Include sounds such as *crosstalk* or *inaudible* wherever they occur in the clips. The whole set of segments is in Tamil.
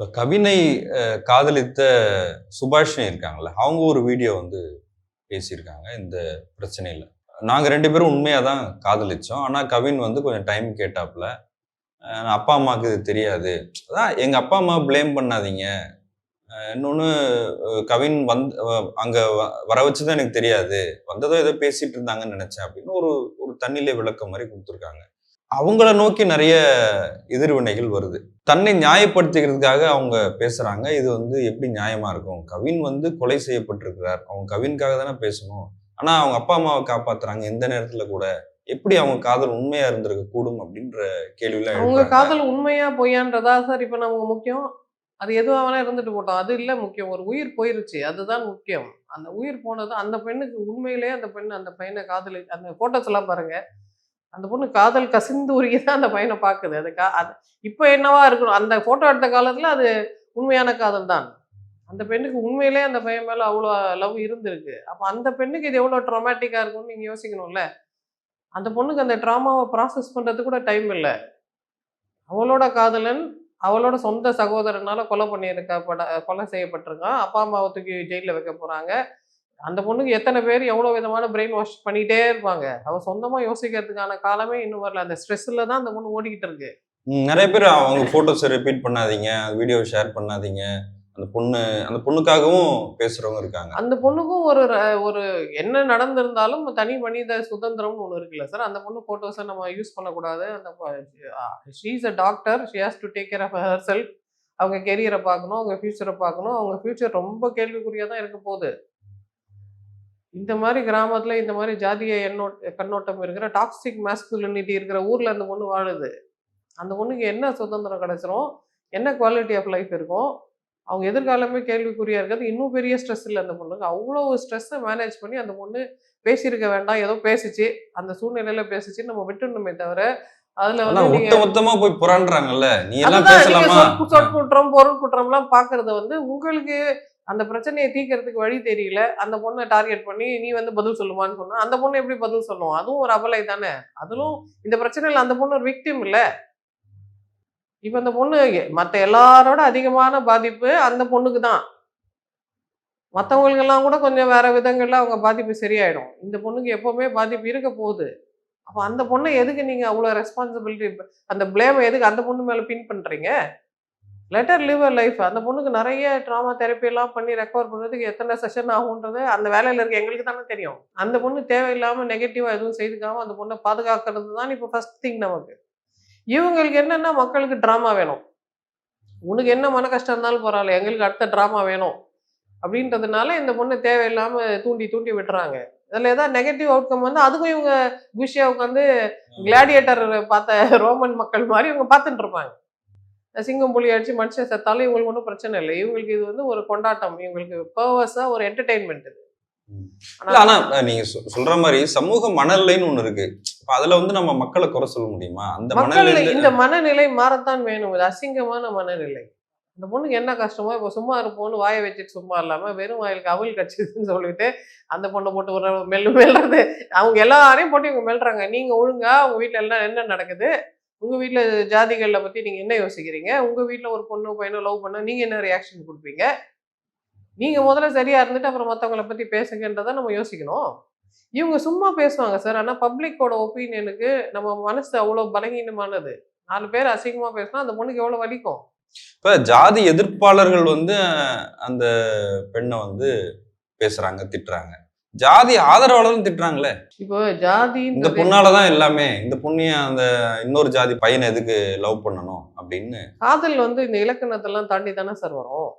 இப்போ கவினை காதலித்த சுபாஷினி இருக்காங்கல்ல அவங்க ஒரு வீடியோ வந்து பேசியிருக்காங்க இந்த பிரச்சனையில். நாங்கள் ரெண்டு பேரும் உண்மையாக தான் காதலித்தோம் ஆனால் கவின் வந்து கொஞ்சம் டைம் கேட்டாப்புல அப்பா அம்மாவுக்கு இது தெரியாது. அதான் எங்கள் அப்பா அம்மா ப்ளேம் பண்ணாதீங்க. இன்னொன்று கவின் வந் அங்கே வர வச்சு தான் எனக்கு தெரியாது. வந்ததோ ஏதோ பேசிகிட்டு இருந்தாங்கன்னு நினச்சேன் அப்படின்னு ஒரு ஒரு தண்ணிலே விளக்கம் மாதிரி கொடுத்துருக்காங்க. அவங்கள நோக்கி நிறைய எதிர்வினைகள் வருது. தன்னை நியாயப்படுத்திக்கிறதுக்காக அவங்க பேசுறாங்க. இது வந்து எப்படி நியாயமா இருக்கும்? கவின் வந்து கொலை செய்யப்பட்டிருக்கிறார். அவங்க கவின்காக தானே பேசணும். ஆனா அவங்க அப்பா அம்மாவை காப்பாத்துறாங்க எந்த நேரத்துல கூட. எப்படி அவங்க காதல் உண்மையா இருந்திருக்க கூடும் அப்படின்ற கேள்விலாம் அவங்க. காதல் உண்மையா பொய்யான்றதா சார் இப்ப நமக்கு முக்கியம்? அது எதுவா வேணா இருந்துட்டு போட்டோம். அது இல்ல முக்கியம். ஒரு உயிர் போயிருச்சு. அதுதான் முக்கியம். அந்த உயிர் போனது அந்த பெண்ணுக்கு உண்மையிலேயே அந்த பெண் அந்த பையனை காதலி அந்த போட்டோஸ் எல்லாம் பாருங்க. அந்த பொண்ணு காதல் கசிந்து உருகி தான் அந்த பையனை பார்க்குது. அது கா அது இப்போ என்னவா இருக்கணும்? அந்த ஃபோட்டோ எடுத்த காலத்தில் அது உண்மையான காதல் தான். அந்த பெண்ணுக்கு உண்மையிலே அந்த பையன் மேலே அவ்வளோ லவ் இருந்திருக்கு. அப்போ அந்த பெண்ணுக்கு இது எவ்வளோ ட்ராமேட்டிக்காக இருக்கும்னு நீங்கள் யோசிக்கணும்ல? அந்த பொண்ணுக்கு அந்த ட்ராமாவை ப்ராசஸ் பண்ணுறது கூட டைம் இல்லை. அவளோட காதலன் அவளோட சொந்த சகோதரனால் கொலை பண்ணியிருக்க பட கொலை செய்யப்பட்டிருக்கான். அப்பா அம்மாவை தூக்கி ஜெயிலில் வைக்க போகிறாங்க அந்த பொண்ணுக்கு எத்தனை பேர் எவ்வளோ விதமான பிரெயின் வாஷ் பண்ணிட்டே இருப்பாங்க? அவ சொந்தமா யோசிக்கிறதுக்கான காலமே இன்னும் வரல. அந்த ஸ்ட்ரெஸ்ல தான் அந்த பொண்ணு ஓடிக்கிட்டு இருக்கு. நிறைய பேர் அவங்க போட்டோஸ் ரிப்பீட் பண்ணாதீங்க வீடியோ ஷேர் பண்ணாதீங்க. அந்த பொண்ணு அந்த பொண்ணுக்காகவும் பேசுறவங்க இருக்காங்க. அந்த பொண்ணுக்கும் ஒரு ஒரு என்ன நடந்திருந்தாலும் தனி மனித சுதந்திரம்னு ஒன்று இருக்குல்ல சார் அந்த பொண்ணு ஃபோட்டோஸை நம்ம யூஸ் பண்ணக்கூடாது. அந்த she's a doctor she has to take care of herself அவங்க கெரியரை பார்க்கணும் அவங்க ஃபியூச்சரை பார்க்கணும். அவங்க ஃபியூச்சர் ரொம்ப கேள்விக்குறியாக தான் இருக்க போகுது. இந்த மாதிரி கிராமத்துல இந்த மாதிரி ஜாதிய எண்ணோட்ட கண்ணோட்டம் இருக்கிற டாக்ஸிக் மாஸ்குலினிட்டி இருக்கிற ஊர்ல அந்த பொண்ணு வாழுது. அந்த பொண்ணுக்கு என்ன சுதந்திரம் கிடைச்சிரும்? என்ன குவாலிட்டி ஆஃப் லைஃப் இருக்கும்? அவங்க எதிர்காலமே கேள்விக்குறியா இருக்கிறது. இன்னும் பெரிய ஸ்ட்ரெஸ் இல்லை அந்த பொண்ணுக்கு. அவ்வளோ ஸ்ட்ரெஸ்ஸை மேனேஜ் பண்ணி அந்த பொண்ணு பேசியிருக்க வேண்டாம். ஏதோ பேசிச்சு. அந்த சூழ்நிலையில பேசிச்சு. நம்ம விட்டுணுமே தவிர அதுல வந்து மொத்தமா போய் புறான்றாங்கல்ல நீ எல்லாம் பேசலாமா? சொற்குற்றம் பொருள் குற்றம்லாம் பாக்குறது வந்து உங்களுக்கு அந்த பிரச்சனையை தீர்க்கறதுக்கு வழி தெரியல. அந்த பொண்ணை டார்கெட் பண்ணி நீ வந்து பதில் சொல்லுமான்னு சொன்னா அந்த பொண்ணு எப்படி பதில் சொல்லுவோம் அதுவும் ஒரு அபலை தானே. அதுவும் இந்த பிரச்சனையில அந்த பொண்ணு ஒரு விக்டிம் இல்ல. இப்ப அந்த பொண்ணு மத்த எல்லாரோட அதிகமான பாதிப்பு அந்த பொண்ணுக்கு தான். மற்றவங்களுக்கெல்லாம் கூட கொஞ்சம் வேற விதங்கள்ல அவங்க பாதிப்பு சரியாயிடும். இந்த பொண்ணுக்கு எப்பவுமே பாதிப்பு இருக்க போகுது. அப்போ அந்த பொண்ணை எதுக்கு நீங்க அவ்வளோ ரெஸ்பான்சிபிலிட்டி அந்த பிளேம் எதுக்கு அந்த பொண்ணு மேல பின் பண்றீங்க? லெட்டர் லிவ் அ லைஃப் அந்த பொண்ணுக்கு நிறைய ட்ராமா தெரப்பி எல்லாம் பண்ணி ரெக்கவர் பண்ணுறதுக்கு எத்தனை செஷன் ஆகுன்றது அந்த வேலையில இருக்க எங்களுக்கு தானே தெரியும். அந்த பொண்ணு தேவையில்லாம நெகட்டிவா எதுவும் செய்துக்காம அந்த பொண்ணை பாதுகாக்கிறது தான் இப்போ ஃபர்ஸ்ட் திங் நமக்கு. இவங்களுக்கு என்னன்னா மக்களுக்கு ட்ராமா வேணும். உனக்கு என்ன மன கஷ்டம் இருந்தாலும் பரவாயில்ல எங்களுக்கு அடுத்த ட்ராமா வேணும். அப்படின்றதுனால இந்த பொண்ணை தேவையில்லாம தூண்டி தூண்டி விட்டுறாங்க. இதுல ஏதாவது நெகட்டிவ் அவுட்கம் வந்து அதுக்கும் இவங்க குஷியா உட்காந்து கிளாடியேட்டர் பார்த்த *laughs* ரோமன் மக்கள் மாதிரி இவங்க பார்த்துட்டு இருப்பாங்க. சிங்கம் புலி அடிச்சு மனுஷன் செத்தாலும் இவங்களுக்கு ஒன்றும் பிரச்சனை இல்லை. இவங்களுக்கு இது வந்து ஒரு கொண்டாட்டம். இவங்களுக்கு பர்வஸா ஒரு என்டர்டெயின்மெண்ட் இது. ஆனா நீங்க சொல்ற மாதிரி சமூக மனநிலைன்னு ஒண்ணு இருக்கு. அதுல வந்து நம்ம மக்களை குறை சொல்ல முடியுமா? அந்த மனநிலை இந்த மனநிலை மாறத்தான் வேணும். இது அசிங்கமான மனநிலை. இந்த பொண்ணுக்கு என்ன கஷ்டமோ இப்போ சும்மா இருப்போம்னு வாயை வச்சுட்டு சும்மா இல்லாம வெறும் வாயிலுக்கு அவல் கட்சிதுன்னு சொல்லிட்டு அந்த பொண்ணை போட்டு ஒரு மெல்லு மெல்றது. அவங்க எல்லாரையும் போட்டு இவங்க மெல்றாங்க. நீங்க ஒழுங்கா உங்க வீட்ல எல்லாம் என்ன நடக்குது? உங்கள் வீட்டில் ஜாதிகளில் பற்றி நீங்கள் என்ன யோசிக்கிறீங்க? உங்கள் வீட்டில் ஒரு பொண்ணு பையனை லவ் பண்ணால் நீங்கள் என்ன ரியாக்ஷன் கொடுப்பீங்க? நீங்கள் முதல்ல சரியாக இருந்துட்டு அப்புறம் மற்றவங்கள பற்றி பேசுங்கன்றதை நம்ம யோசிக்கணும். இவங்க சும்மா பேசுவாங்க சார். ஆனால் பப்ளிக்கோட ஒப்பீனியனுக்கு நம்ம மனசு அவ்வளோ பலகீனமானது. நாலு பேர் அசிங்கமாக பேசினா அந்த பொண்ணுக்கு எவ்வளோ வலிக்கும்? இப்போ ஜாதி எதிர்ப்பாளர்கள் வந்து அந்த பெண்ணை வந்து பேசுகிறாங்க திட்டுறாங்க. ஜாதி ஆதரவாளரும் திட்டுறாங்களே. இப்போ ஜாதி இந்த பொண்ணாலதான் எல்லாமே இந்த பொண்ணைய அந்த இன்னொரு ஜாதி பையனை எதுக்கு லவ் பண்ணணும் அப்படின்னு. காதல் வந்து இந்த இலக்கணத்தெல்லாம் தாண்டி தானே சார் வரும்.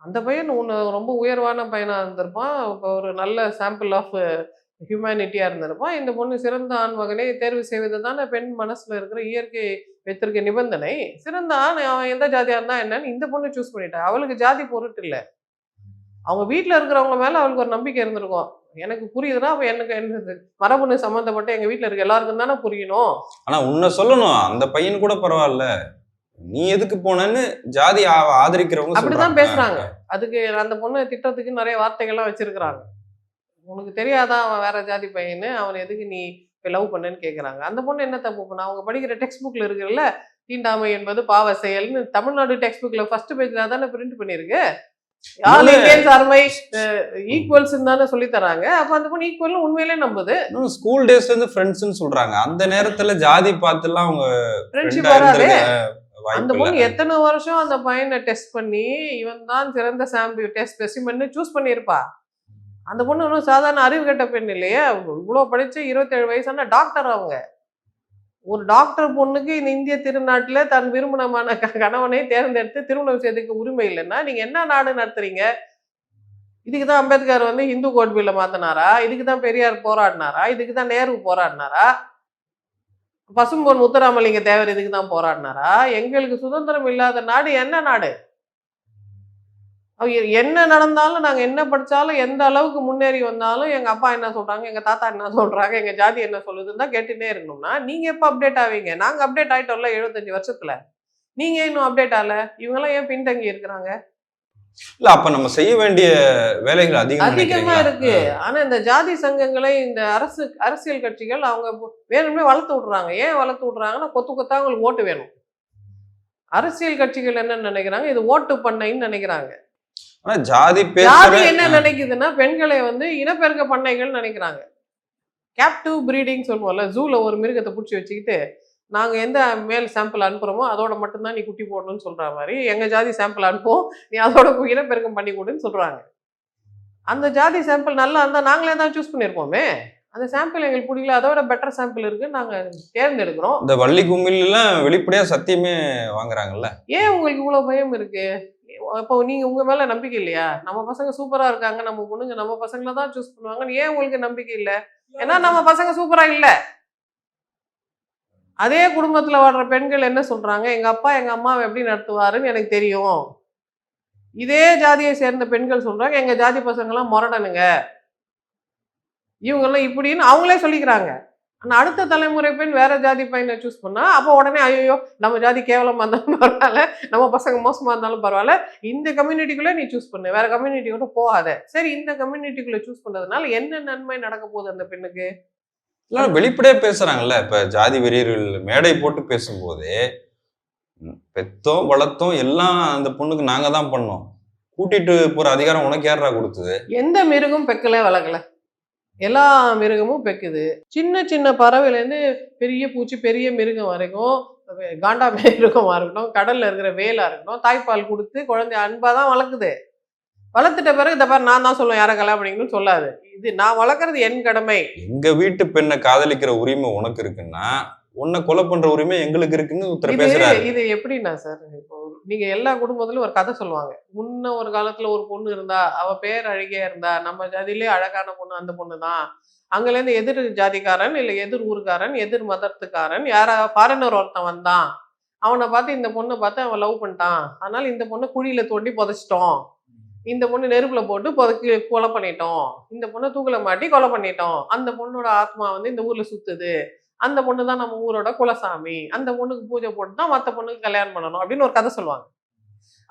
அந்த பையன் ஒன்று ரொம்ப உயர்வான பையனாக இருந்திருப்பான். இப்போ ஒரு நல்ல சாம்பிள் ஆஃப் ஹியூமனிட்டியாக இருந்திருப்பான். இந்த பொண்ணு சிறந்த ஆண் மகனை தேர்வு செய்வது தானே பெண் மனசில் இருக்கிற இயற்கை வைத்திருக்க நிபந்தனை. சிறந்த ஆண் அவன் எந்த ஜாதியாக இருந்தா என்னன்னு இந்த பொண்ணு சூஸ் பண்ணிட்டா. அவளுக்கு ஜாதி பொருட்டு இல்லை. அவங்க வீட்டில் இருக்கிறவங்க மேலே அவளுக்கு ஒரு நம்பிக்கை இருந்திருக்கும். எனக்கு புரியுதுன்னா அப்போ எனக்கு என்ன மரபணு சம்மந்தப்பட்ட எங்கள் வீட்டில் இருக்க எல்லாருக்கும் தானே புரியணும். ஆனா உன்னை சொல்லணும். அந்த பையன் கூட பரவாயில்ல. நீ எதுக்கு போனன்னு ஜாதி ஆதரிக்கிறவங்க அப்படிதான். பேசுறாங்க. அதுக்கு அந்த பொண்ணு திட்டத்துக்கு நிறைய வார்த்தைகள்லாம் வச்சிருக்கிறாங்க. உனக்கு தெரியாதா அவன் வேற ஜாதி பையனு அவன் எதுக்கு நீ லவ் பண்ணேன்னு கேட்குறாங்க அந்த பொண்ணு என்ன தப்பு பண்ணா? அவங்க படிக்கிற டெக்ஸ்ட் புக்ல இருக்குல்ல தீண்டாமை என்பது பாவ செயல்னு தமிழ்நாடு டெக்ஸ்ட் புக்ல ஃபர்ஸ்ட் பேஜ்ல தானே பிரிண்ட் பண்ணிருக்கு ஆல் இந்தியன்ஸ் ஆர்மை ஈக்குவல்ஸ் தானே சொல்லி தராங்க. அப்ப அந்த பொண்ணு ஈக்குவல் உண்மையிலே நம்புது. ஸ்கூல் டேஸ்ல இருந்து ஃப்ரெண்ட்ஸ்னு சொல்றாங்க. அந்த நேரத்துல ஜாதி பார்த்துலாம் அவங்க ஃப்ரெண்ட்ஷிப் வராது. அந்த பொண்ணு எத்தனை வருஷம் அந்த பையனை டெஸ்ட் பண்ணி இவன் தான் சிறந்த சாம்பிள் டெஸ்ட் ஸ்பெசிமென்னு சூஸ் பண்ணியிருப்பா. அந்த பொண்ணு ஒன்றும் சாதாரண அறிவு கெட்ட பெண் இல்லையே. இவ்வளோ படிச்சு இருபத்தேழு வயசான டாக்டர் அவங்க. ஒரு டாக்டர் பொண்ணுக்கு இந்த இந்திய திருநாட்டில் தன் விரும்பணமான கணவனை தேர்ந்தெடுத்து திருமணம் செய்யறதுக்கு உரிமை இல்லைன்னா நீங்கள் என்ன நாடு நடத்துறீங்க? இதுக்கு தான் அம்பேத்கர் வந்து இந்து கோட் பில்லை மாத்தினாரா? இதுக்கு தான் பெரியார் போராடினாரா? இதுக்கு தான் நேரு போராடினாரா? பசும்பொன் முத்துராமலிங்க தேவர் இதுக்கு தான் போராடினாரா? எங்களுக்கு சுதந்திரம் இல்லாத நாடு என்ன நாடு? என்ன நடந்தாலும் நாங்க என்ன படிச்சாலும் எந்த அளவுக்கு முன்னேறி வந்தாலும் எங்க அப்பா என்ன சொல்றாங்க எங்க தாத்தா என்ன சொல்றாங்க எங்க ஜாதி என்ன சொல்லுதுன்னு தான் கேட்டுட்டே இருக்கணும்னா நீங்க எப்ப அப்டேட் ஆவீங்க? நாங்க அப்டேட் ஆயிட்டோம்ல எழுபத்தஞ்சு வருஷத்துல. நீங்க இன்னும் அப்டேட் ஆகல? இவங்கெல்லாம் ஏன் பின்தங்கி இருக்கிறாங்க? இல்ல அப்ப நம்ம செய்ய வேண்டிய வேலைகள் அதிகம் அதிகமா? இருக்கு. ஆனா இந்த ஜாதி சங்கங்களை இந்த அரசு அரசியல் கட்சிகள் அவங்க வேணுமே வளர்த்து விடுறாங்க. ஏன் வளர்த்து விடுறாங்கன்னா கொத்து கொத்தா அவங்களுக்கு ஓட்டு வேணும். அரசியல் கட்சிகள் என்ன நினைக்கிறாங்க இது ஓட்டு பண்ணைன்னு நினைக்கிறாங்க. ஆனா ஜாதி ஜாதி என்ன நினைக்குதுன்னா பெண்களை வந்து இனப்பெருக்க பண்ணைகள் நினைக்கிறாங்க. கேப்டிவ் பிரீடிங் சொல்லுவோம்ல ஜூல ஒரு மிருகத்தை பிடிச்சி வச்சுக்கிட்டு நாங்க எந்த மேல் சாம்பிள் அனுப்புறோமோ அதோட மட்டும்தான் நீ குட்டி போடணும்னு சொல்ற மாதிரி எங்க ஜாதி சாம்பிள் அனுப்புவோம் நீ அதோட இனப்பெருக்கம் பண்ணி கொடுன்னு சொல்றாங்க. அந்த ஜாதி சாம்பிள் நல்லா இருந்தா நாங்களே தான் சூஸ் பண்ணியிருப்போமே அந்த சாம்பிள் எங்களுக்கு பிடிக்கல அதோட பெட்டர் சாம்பிள் இருக்கு நாங்க தேர்ந்தெடுக்கிறோம். இந்த வள்ளி கும்மில் எல்லாம் வெளிப்படையா சத்தியமே வாங்குறாங்கல்ல? ஏன் உங்களுக்கு இவ்வளவு பயம் இருக்கு? அப்போ நீங்க உங்க மேல நம்பிக்கை இல்லையா? நம்ம பசங்க சூப்பரா இருக்காங்க நம்ம பொண்ணுங்க நம்ம பசங்களை தான் சூஸ் பண்ணுவாங்கன்னு ஏன் உங்களுக்கு நம்பிக்கை இல்ல? ஏன்னா நம்ம பசங்க சூப்பரா இல்ல. அதே குடும்பத்துல வாழ்ற பெண்கள் என்ன சொல்றாங்க? எங்க அப்பா எங்க அம்மாவை எப்படி நடத்துவாருன்னு எனக்கு தெரியும். இதே ஜாதியை சேர்ந்த பெண்கள் சொல்றாங்க எங்க ஜாதி பசங்கெல்லாம் முரடனுங்க. இவங்கெல்லாம் இப்படின்னு அவங்களே சொல்லிக்கிறாங்க. ஆனா அடுத்த தலைமுறை பெண் வேற ஜாதி பையனை சூஸ் பண்ணா அப்போ உடனே ஐயோ நம்ம ஜாதி கேவலமா இருந்தாலும் பரவாயில்ல நம்ம பசங்க மோசமா இருந்தாலும் பரவாயில்ல இந்த கம்யூனிட்டிக்குள்ள நீ சூஸ் பண்ணு வேற கம்யூனிட்டி கூட போகாத. சரி இந்த கம்யூனிட்டிக்குள்ள சூஸ் பண்றதுனால என்ன நன்மை நடக்க போகுது அந்த பெண்ணுக்கு? இல்ல வெளிப்படையா பேசுறாங்கல்ல இப்ப ஜாதி வெறியர்கள் மேடை போட்டு பேசும்போதே பெத்தோம் வளர்த்தோம் எல்லாம் அந்த பொண்ணுக்கு நாங்க தான் பண்ணோம். கூட்டிட்டு போற அதிகாரம் உனக்கு யாரா கொடுத்தது? எந்த மிருகம் பெக்கல வளர்க்கல. எல்லா மிருகமும் பெக்குது. சின்ன சின்ன பறவையிலேருந்து பெரிய பூச்சி பெரிய மிருகம் வரைக்கும் காண்டா மிருகமா இருக்கட்டும் கடல்ல இருக்கிற வேலா இருக்கட்டும் தாய்ப்பால் கொடுத்து குழந்தை அன்பா தான் வளர்க்குது. வளர்த்துட்ட பிறகு இந்த பாரு நான் தான் சொல்லுவேன் யாரை கல்யாணம் பண்ணிக்கணும்னு சொல்லாது. இது நான் வளர்க்குறது என் கடமை. எங்க வீட்டு பெண்ணை காதலிக்கிற உரிமை உனக்கு இருக்குன்னா உன்னை கொலை பண்ற உரிமை எங்களுக்கு இருக்குன்னு இது பேசுறாரு. இது எப்படின்னா சார் இப்போ நீங்க எல்லா குடும்பத்திலும் ஒரு கதை சொல்லுவாங்க. முன்ன ஒரு காலத்துல ஒரு பொண்ணு இருந்தா அவ பேர் அழகியா இருந்தா நம்ம ஜாதியிலே அழகான பொண்ணு அந்த பொண்ணு தான் அங்கேருந்து எதிர் ஜாதிக்காரன் இல்லை எதிர் ஊருக்காரன் எதிர் மதத்துக்காரன் யாரா ஃபாரினர் ஒருத்தன் வந்தான். அவனை பார்த்து இந்த பொண்ணை பார்த்து அவன் லவ் பண்ணிட்டான். அதனால இந்த பொண்ணை குழியில தோண்டி புதைச்சிட்டோம். இந்த பொண்ணு நெருப்புல போட்டு புதைக்கி கொலை பண்ணிட்டோம். இந்த பொண்ணை தூக்கில மாட்டி கொலை பண்ணிட்டோம். அந்த பொண்ணோட ஆத்மா வந்து இந்த ஊர்ல சுத்துது. அந்த பொண்ணு தான் நம்ம ஊரோட குலசாமி. அந்த பொண்ணுக்கு பூஜை போட்டு தான் மற்ற பொண்ணுக்கு கல்யாணம் பண்ணணும் அப்படின்னு ஒரு கதை சொல்லுவாங்க.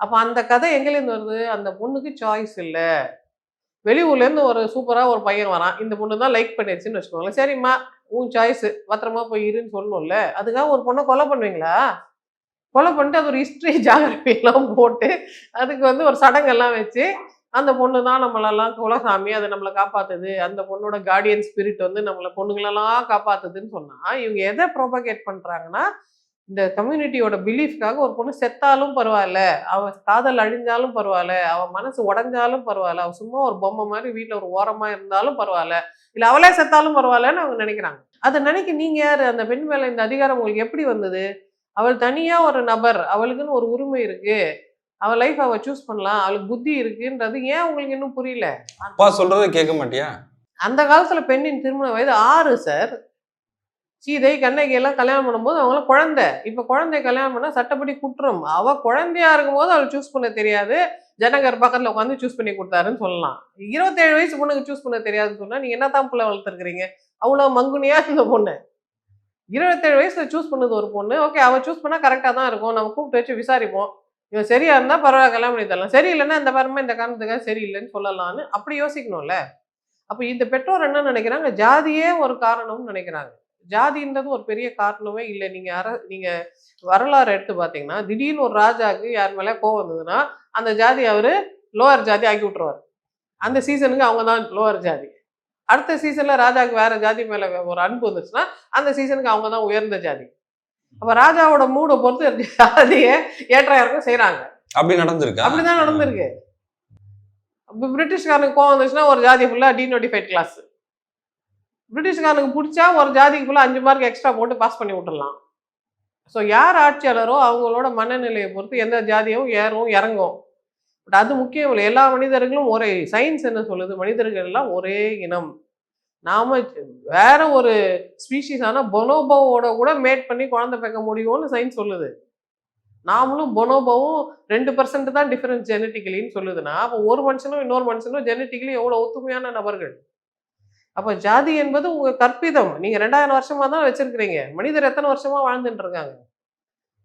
அப்போ அந்த கதை எங்கேருந்து வருது? அந்த பொண்ணுக்கு சாய்ஸ் இல்லை. வெளியூர்லேருந்து ஒரு சூப்பராக ஒரு பையன் வரான். இந்த பொண்ணு தான் லைக் பண்ணிடுச்சுன்னு வச்சுக்கோங்களேன். சரிம்மா உன் சாய்ஸு பத்திரமா போய் இருன்னு சொல்லணும்ல. அதுக்காக ஒரு பொண்ணை கொலை பண்ணுவீங்களா? கொலை பண்ணிட்டு அது ஒரு ஹிஸ்ட்ரி ஜாகிரஃபில்லாம் போட்டு அதுக்கு வந்து ஒரு சடங்கெல்லாம் வச்சு அந்த பொண்ணு தான் நம்மளெல்லாம் குலசாமி அது நம்மளை காப்பாத்துது. அந்த பொண்ணோட கார்டியன் ஸ்பிரிட் வந்து நம்மளை பொண்ணுங்களெல்லாம் காப்பாத்துதுன்னு சொன்னா இவங்க எதை ப்ரோபகேட் பண்றாங்கன்னா இந்த கம்யூனிட்டியோட பிலீஃப்காக ஒரு பொண்ணு செத்தாலும் பரவாயில்ல அவ காதல் அழிஞ்சாலும் பரவாயில்ல அவ மனசு உடஞ்சாலும் பரவாயில்ல அவ சும்மா ஒரு பொம்மை மாதிரி வீட்டில் ஒரு ஓரமா இருந்தாலும் பரவாயில்ல இல்ல அவளே செத்தாலும் பரவாயில்லன்னு அவங்க நினைக்கிறாங்க. அதை நினைக்க நீங்க யாரு? அந்த பெண் மேல இந்த அதிகாரம் உங்களுக்கு எப்படி வந்தது? அவள் தனியா ஒரு நபர் அவளுக்குன்னு ஒரு உரிமை இருக்கு. அவள் லைஃப் அவ சூஸ் பண்ணலாம். அவளுக்கு புத்தி இருக்குன்றது ஏன் உங்களுக்கு இன்னும் புரியல? அப்பா சொல்றதை கேட்க மாட்டியா? அந்த காலத்துல பெண்ணின் திருமண வயது ஆறு சார் சீதை கண்ணகி எல்லாம் கல்யாணம் பண்ணும்போது அவங்களாம் குழந்தை. இப்ப குழந்தை கல்யாணம் பண்ணா சட்டப்படி குற்றம். அவ குழந்தையா இருக்கும்போது அவள் சூஸ் பண்ண தெரியாது. ஜனகர் பக்கத்துல உட்காந்து சூஸ் பண்ணி கொடுத்தாருன்னு சொல்லலாம். இருபத்தேழு வயசு பொண்ணுக்கு சூஸ் பண்ண தெரியாதுன்னு சொன்னா நீங்க என்ன தான் பிள்ளை வளர்த்துருக்கீங்க அவ்வளவு மங்குனியா இந்த பொண்ணு? இருபத்தேழு வயசுல சூஸ் பண்ணது ஒரு பொண்ணு. ஓகே அவ சூஸ் பண்ணா கரெக்டா தான் இருக்கும். நம்ம கூப்பிட்டு வச்சு விசாரிப்போம். இவன் சரியா இருந்தா பரவாயில்ல கல்யாணம் பண்ணி தரலாம். சரியில்லைன்னா இந்த பாருமா இந்த காரணத்துக்காக சரியில்லைன்னு சொல்லலாம்னு அப்படி யோசிக்கணும்ல. அப்ப இந்த பெற்றோர் என்ன நினைக்கிறாங்க? ஜாதியே ஒரு காரணம்னு நினைக்கிறாங்க. ஜாதின்றது ஒரு பெரிய காரணமே இல்லை. நீங்க அர நீங்க வரலாறு எடுத்து பார்த்தீங்கன்னா திடீர்னு ஒரு ராஜாவுக்கு யார் மேலே கோவம் இருந்ததுன்னா அந்த ஜாதி அவரு லோவர் ஜாதி ஆக்கி விட்டுருவார். அந்த சீசனுக்கு அவங்க தான் லோவர் ஜாதி. அடுத்த சீசன்ல ராஜாவுக்கு வேற ஜாதி மேல ஒரு அன்பு வந்துச்சுன்னா அந்த சீசனுக்கு அவங்க தான் உயர்ந்த ஜாதி. அப்ப ராஜாவோட மூடை பொறுத்து ஜாதியை ஏற்ற இறக்கம் செய்றாங்க. அப்படி நடந்திருக்கா? அப்படிதான் நடந்திருக்கு. பிரிட்டிஷ்காரனுக்கு கோவம் வந்துச்சுன்னா ஒரு ஜாதி ஃபுல்லா டீநோட்டிஃபைட் கிளாஸ் பிரிட்டிஷ்காரனுக்கு பிடிச்சா ஒரு ஜாதிக்கு ஃபுல்லா அஞ்சு மார்க் எக்ஸ்ட்ரா போட்டு பாஸ் பண்ணி விட்டுடலாம். ஸோ யார் ஆட்சியாளரோ அவங்களோட மனநிலையை பொறுத்து எந்த ஜாதியும் ஏறும் இறங்கும். பட் அது முக்கியம் இல்லை. எல்லா மனிதர்களும் ஒரே சயின்ஸ் என்ன சொல்லுது? மனிதர்கள் எல்லாம் ஒரே இனம். நாம வேற ஒரு ஸ்பீஷீஸான பொனோபோவோட கூட மேட் பண்ணி குழந்தை பிறக்க முடியும்னு சயின்ஸ் சொல்லுது. நாமளும் பொனோபோவும் ரெண்டு பர்சன்ட் தான் டிஃபரன்ஸ் ஜெனட்டிக்கலின்னு சொல்லுதுன்னா அப்போ ஒரு மனுஷனும் இன்னொரு மனுஷனும் ஜெனட்டிக்கலி எவ்வளோ ஒத்துமையான நபர்கள்? அப்போ ஜாதி என்பது உங்க கற்பிதம். நீங்க ரெண்டாயிரம் வருஷமா தான் வச்சிருக்கிறீங்க. மனிதர் எத்தனை வருஷமா வாழ்ந்துட்டு இருக்காங்க?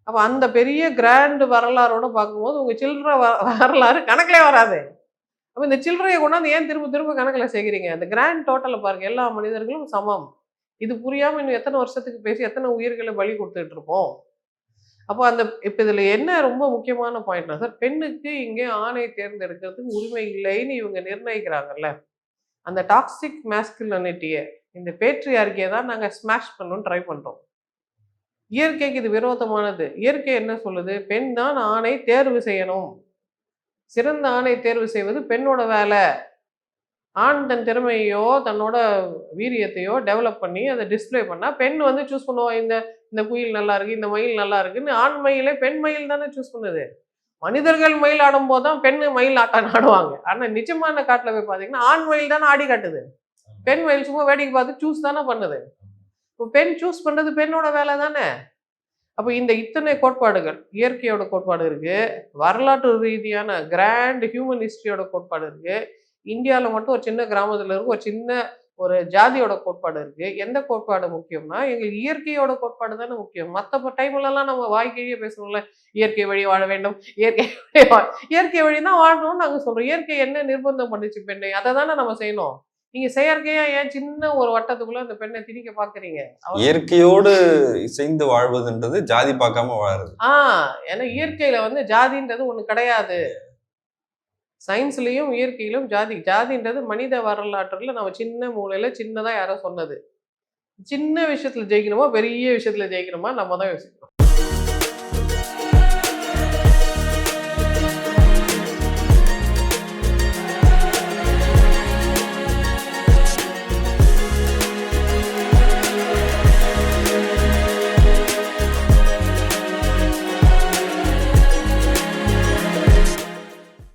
அப்போ அந்த பெரிய கிராண்ட் வரலாறோட பார்க்கும்போது உங்க சில்லற வ- வரலாறு கணக்கிலே வராது. அப்போ இந்த சில்லறையை கொண்டாந்து ஏன் திரும்ப திரும்ப கணக்கில் செய்கிறீங்க அந்த கிராண்ட் டோட்டலை பாருங்க. எல்லா மனிதர்களும் சமம். இது புரியாமல் இன்னும் எத்தனை வருஷத்துக்கு பேசி எத்தனை உயிர்களை பலி கொடுத்துட்டு இருப்போம்? அப்போ அந்த இப்போ இதில் என்ன ரொம்ப முக்கியமான பாயிண்ட்னா சார் பெண்ணுக்கு இங்கே ஆணை தேர்ந்தெடுக்கிறதுக்கு உரிமை இல்லைன்னு இவங்க நிர்ணயிக்கிறாங்கல்ல. அந்த டாக்ஸிக் மேஸ்குலனிட்டியை இந்த பேட்ரியார்கியை தான் நாங்கள் ஸ்மாஷ் பண்ணணும்னு ட்ரை பண்ணுறோம் இயற்கைக்கு இது விரோதமானது. இயற்கை என்ன சொல்லுது? பெண் தான் ஆணை தேர்வு செய்யணும். சிறந்த ஆணை தேர்வு செய்வது பெண்ணோட வேலை. ஆண் தன் திறமையோ தன்னோட வீரியத்தையோ டெவலப் பண்ணி அதை டிஸ்ப்ளே பண்ணா பெண் வந்து சூஸ் பண்ணுவோம் இந்த இந்த குயில் நல்லா இருக்கு இந்த மயில் நல்லா இருக்குன்னு ஆண் மயிலே பெண் மயில் தானே சூஸ் பண்ணுது. மனிதர்கள் மயில் ஆடும் போது தான் பெண் மயில் ஆட்டம் ஆடுவாங்க. ஆனா நிஜமான காட்டுல போய் பாத்தீங்கன்னா ஆண் மயில் தானே ஆடி காட்டுது. பெண் மயில் சும்மா வேடிக்கை பார்த்து சூஸ் தானே பண்ணுது. இப்போ பெண் சூஸ் பண்றது பெண்ணோட வேலை தானே. அப்போ இந்த இத்தனை கோட்பாடுகள் இயற்கையோட கோட்பாடு இருக்கு வரலாற்று ரீதியான கிராண்ட் ஹியூமன் ஹிஸ்ட்ரியோட கோட்பாடு இருக்கு இந்தியாவில் மட்டும் ஒரு சின்ன கிராமத்துல இருக்கு ஒரு சின்ன ஒரு ஜாதியோட கோட்பாடு இருக்கு. எந்த கோட்பாடு முக்கியம்னா எங்களுக்கு இயற்கையோட கோட்பாடு தானே முக்கியம். மற்ற டைம்லலாம் நம்ம வாய்க்கிழியே பேசணும்ல இயற்கை வழி வாழ வேண்டும் இயற்கை இயற்கை வழி தான் வாழணும்னு நாங்கள் சொல்றோம். இயற்கை என்ன நிர்பந்தம் பண்ணிச்சு பெண்ணை? அதை தானே நம்ம செய்யணும். நீங்க செயற்கையா ஏன் சின்ன ஒரு வட்டத்துக்குள்ள அந்த பெண்ணை திணிக்க பாக்குறீங்க இயற்கையோடு இசைந்து வாழ்வதுன்றது ஜாதி பார்க்காம வாழுறது. ஆ ஏன்னா இயற்கையில வந்து ஜாதின்றது ஒண்ணு கிடையாது. சயின்ஸ்லயும் இயற்கையிலும் ஜாதி. ஜாதின்றது மனித வரலாற்றுல நம்ம சின்ன மூலையில சின்னதா யாரோ சொன்னது. சின்ன விஷயத்துல ஜெயிக்கணுமா பெரிய விஷயத்துல ஜெயிக்கணுமா நம்ம தான் யோசிக்கணும்.